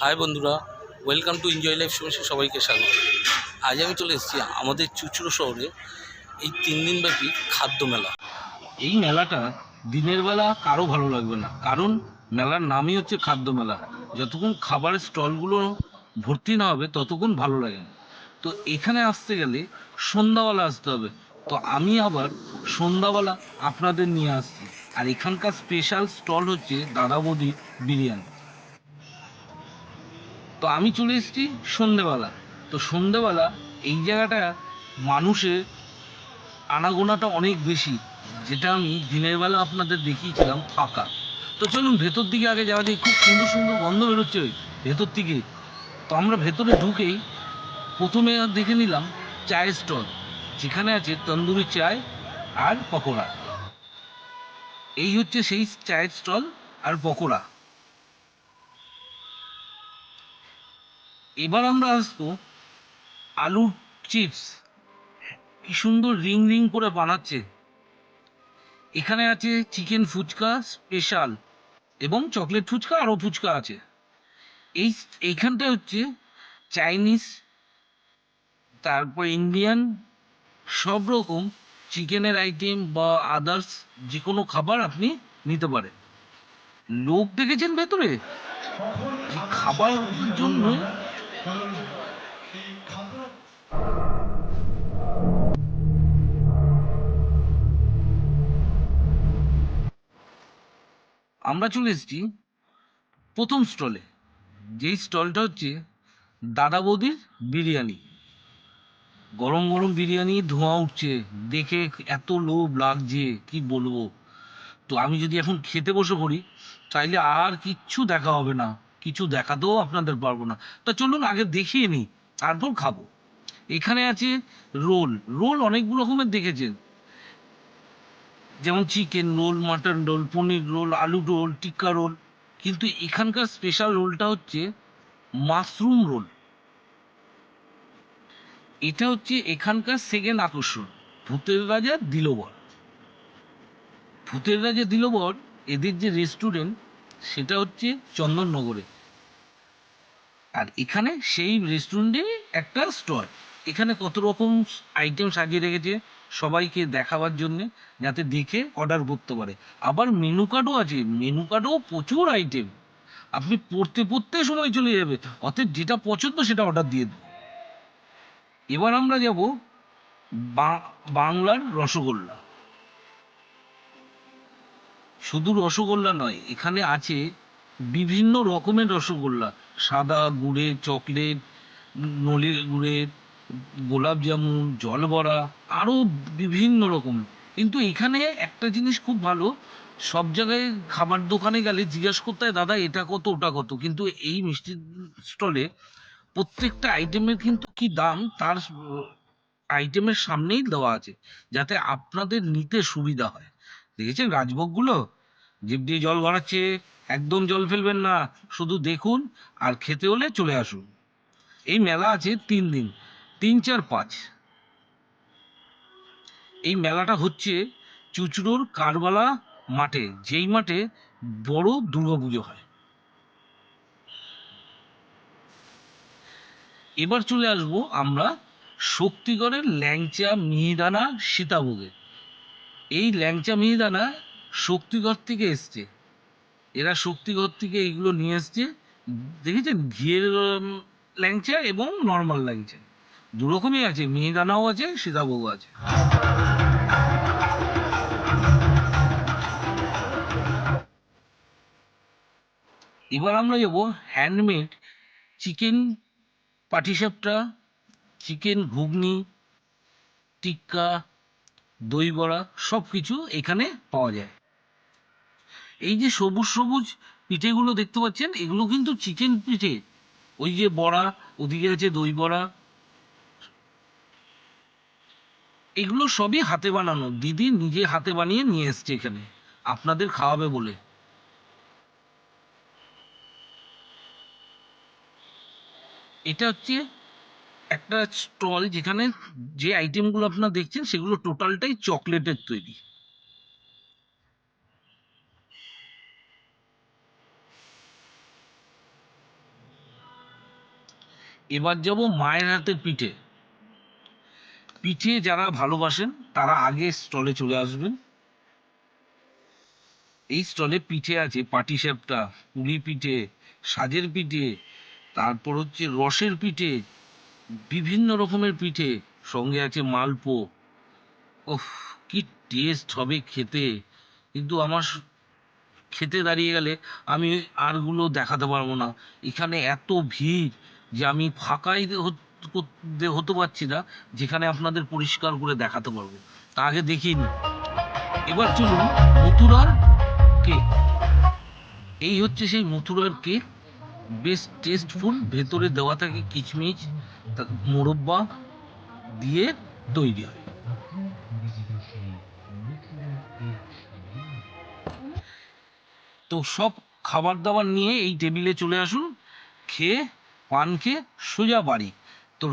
High বন্ধুরা welcome to enjoy life সমস্যা সবাইকে স্বাগত। আজ আমি চলে এসেছি আমাদের চুচুড়ো শহরে এই তিন দিনব্যাপী খাদ্য মেলা। এই মেলাটা দিনের বেলা কারও ভালো লাগবে না, কারণ মেলার নামই হচ্ছে খাদ্য মেলা। যতক্ষণ খাবারের স্টলগুলো ভর্তি না হবে, ততক্ষণ ভালো লাগে না। তো এখানে আসতে গেলে সন্ধ্যাবেলা আসতে হবে। তো আমি আবার সন্ধ্যাবেলা আপনাদের নিয়ে আসছি। আর এখানকার স্পেশাল স্টল হচ্ছে দাদা বৌদির বিরিয়ানি। তো আমি চলে এসেছি সন্ধেবেলা। তো সন্ধেবেলা এই জায়গাটা মানুষের আনাগোনাটা অনেক বেশি, যেটা আমি দিনের বেলা আপনাদের দেখিয়েছিলাম ফাঁকা। তো চলুন ভেতর দিকে আগে যাওয়া যায় খুব সুন্দর সুন্দর গন্ধ বেরোচ্ছে ভেতর থেকে তো আমরা ভেতরে ঢুকেই প্রথমে দেখে নিলাম চায়ের স্টল, যেখানে আছে তন্দুরি চায় আর পকোড়া। এই হচ্ছে সেই চায়ের স্টল আর পকোড়া। এবার আমরা আসব আলু চিপস। কি সুন্দর রিং রিং করে বানাচ্ছে। এখানে আছে চিকেন ফুচকা স্পেশাল এবং চকলেট ফুচকা, আরও ফুচকা আছে। এই এইখানটা হচ্ছে চাইনিজ, তারপর ইন্ডিয়ান, সব রকম চিকেনের আইটেম বা আদার্স যে কোনো খাবার আপনি নিতে পারেন। লোক দেখেছেন ভেতরে? খাবার জন্য আমরা চলে এসেছি প্রথম স্টলে। যেই স্টলটা হচ্ছে দাদা বৌদির বিরিয়ানি। গরম গরম বিরিয়ানি ধোঁয়া উঠছে। দেখে এত লোভ লাগছে, কি বলব? তো আমি যদি এখন খেতে বসে পড়ি, তাইলে আর কিচ্ছু দেখা হবে না। কিছু দেখাতেও আপনাদের পারব না। তা চলুন আগে দেখিয়ে নিই। তারপর খাব। এখানে আছে রোল। রোল অনেক রকমের দেখেছেন। যেমন chicken roll, mutton roll, paneer roll, আলু রোল, টিক্কা রোল। কিন্তু এখানকার স্পেশাল রোলটা হচ্ছে মাশরুম রোল। এটা হচ্ছে এখানকার সেকেন্ড আকর্ষণ। ভূতের রাজা দিলবর ভূতের রাজা দিলবর এদের যে রেস্টুরেন্ট সেটা হচ্ছে চন্দননগরে। আর এখানে সেই রেস্টুরেন্টে একটা স্টল এখানে কত রকম আইটেম সাজিয়ে রেখেছে সবাইকে দেখাবার জন্য, যাতে দেখে অর্ডার করতে পারে। আবার মেনু কার্ডও আছে। মেনু কার্ডও প্রচুর আইটেম আপনি পড়তে পড়তে সময় চলে যাবে। অতএব যেটা পছন্দ সেটা অর্ডার দিয়ে দেবো এবার আমরা যাব বাংলার রসগোল্লা। শুধু রসগোল্লা নয়, এখানে আছে বিভিন্ন রকমের রসগোল্লা। সাদা গুড়ের চকলেট, নলের গুড়ের গোলাপ জামুন জলবড়া আরও বিভিন্ন রকম। কিন্তু এখানে একটা জিনিস খুব ভালো, সব জায়গায় খাবার দোকানে গেলে জিজ্ঞাসা করতে হয়, দাদা, এটা কত, ওটা কত? কিন্তু এই মিষ্টির স্টলে প্রত্যেকটা আইটেমের কিন্তু কি দাম, তার আইটেমের সামনেই দেওয়া আছে, যাতে আপনাদের নিতে সুবিধা হয়। দেখেছেন রাজভোগগুলো? জিভ দিয়ে জল ভরাচ্ছে একদম জল ফেলবেন না, শুধু দেখুন আর খেতে হলে চলে আসুন। এই মেলা আছে তিন দিন, তিন, চার, পাঁচ। এই মেলাটা হচ্ছে চুচড়োর কারবালা মাঠে, যেই মাঠে বড় দুর্গাপুজো হয়। এবার চলে আসব আমরা শক্তিগড়ের ল্যাংচা মিহিদানা সীতাভোগে। এই ল্যাংচা মিহিদানা শক্তিগড় থেকে এসছে। এরা শক্তিগড় থেকে এইগুলো নিয়ে এসছে। দেখেছেন? ঘিয়ের ল্যাংচা এবং নর্মাল ল্যাংচা। দু রকমই আছে। মিহিদানাও আছে, সীতাভোগও আছে। এবার আমরা যাব হ্যান্ডমেড চিকেন পাটিসাপটা চিকেন ঘুগনি, টিক্কা, দই বড়া সব কিছু এখানে পাওয়া যায়। এই যে সবুজ সবুজ পিঠেগুলো দেখতে পাচ্ছেন, এগুলো কিন্তু চিকেন পিঠে। ওই যে বড়া, ওদিকে আছে দই বড়া। এগুলো সবই হাতে বানানো। দিদি নিজে হাতে বানিয়ে নিয়ে এসছে এখানে। আপনাদের খাওয়াবে বলে। এটা হচ্ছে একটা স্টল যেখানে যে আইটেমগুলো আপনারা দেখছেন, সেগুলো টোটালটাই চকলেটের তৈরি। এবার যাব মায়ের হাতের পিঠে। পিঠে যারা ভালোবাসেন, তারা আগে স্টলে চলে আসবেন। এই স্টলে পিঠে আছে পাটিসাপটা পুলি পিঠে, সাজের পিঠে, তারপর হচ্ছে রসের পিঠে, বিভিন্ন রকমের পিঠে, সঙ্গে আছে মালপো। ওফ কি টেস্ট হবে খেতে। কিন্তু আমার খেতে দাঁড়িয়ে গেলে আমি আরগুলো দেখাতে পারব না। এখানে এত ভিড় যে আমি ফাঁকাই হত- পারছি না, যেখানে আপনাদের পরিষ্কার করে দেখাতে পারব। তা আগে দেখিয়ে এবার চলুন, মথুরার কেক এই হচ্ছে সেই মথুরার কেক বেশ টেস্টফুল ভেতরে দেওয়া থাকে কিচমিচ মোরব্বা দিয়ে তৈরি হয়। তো সব খাবার দাবার নিয়ে এই টেবিলে চলে আসুন, খেয়ে পান খেয়ে সোজা বাড়ি। তোর